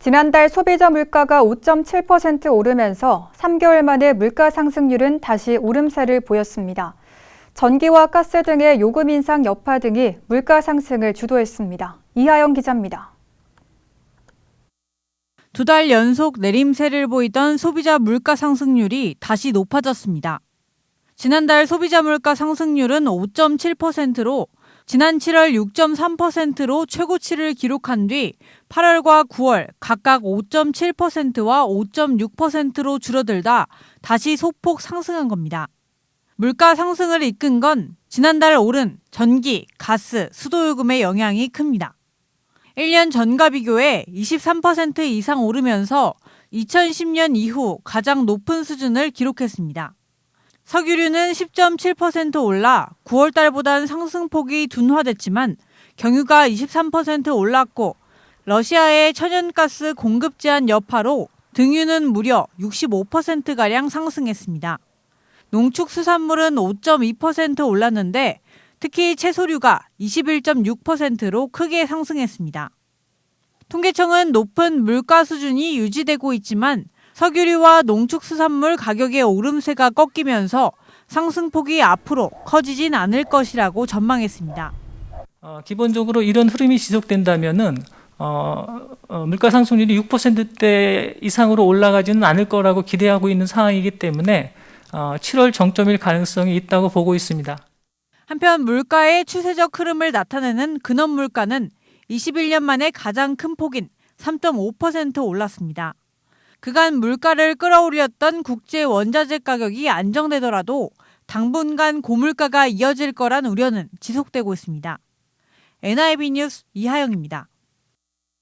지난달 소비자 물가가 5.7% 오르면서 3개월 만에 물가 상승률은 다시 오름세를 보였습니다. 전기와 가스 등의 요금 인상 여파 등이 물가 상승을 주도했습니다. 이하영 기자입니다. 두 달 연속 내림세를 보이던 소비자 물가 상승률이 다시 높아졌습니다. 지난달 소비자 물가 상승률은 5.7%로 지난 7월 6.3%로 최고치를 기록한 뒤 8월과 9월 각각 5.7%와 5.6%로 줄어들다 다시 소폭 상승한 겁니다. 물가 상승을 이끈 건 지난달 오른 전기, 가스, 수도요금의 영향이 큽니다. 1년 전과 비교해 23% 이상 오르면서 2010년 이후 가장 높은 수준을 기록했습니다. 석유류는 10.7% 올라 9월 달보단 상승폭이 둔화됐지만 경유가 23% 올랐고 러시아의 천연가스 공급 제한 여파로 등유는 무려 65%가량 상승했습니다. 농축수산물은 5.2% 올랐는데 특히 채소류가 21.6%로 크게 상승했습니다. 통계청은 높은 물가 수준이 유지되고 있지만 석유류와 농축수산물 가격의 오름세가 꺾이면서 상승폭이 앞으로 커지진 않을 것이라고 전망했습니다. 어, 기본적으로 이런 흐름이 지속된다면은 어, 어, 물가 상승률이 6%대 이상으로 올라가지는 않을 거라고 기대하고 있는 상황이기 때문에 어, 7월 정점일 가능성이 있다고 보고 있습니다. 한편 물가의 추세적 흐름을 나타내는 근원 물가는 21년 만에 가장 큰 폭인 3.5% 올랐습니다. 그간 물가를 끌어올렸던 국제 원자재 가격이 안정되더라도 당분간 고물가가 이어질 거란 우려는 지속되고 있습니다. NIB 뉴스 이하영입니다.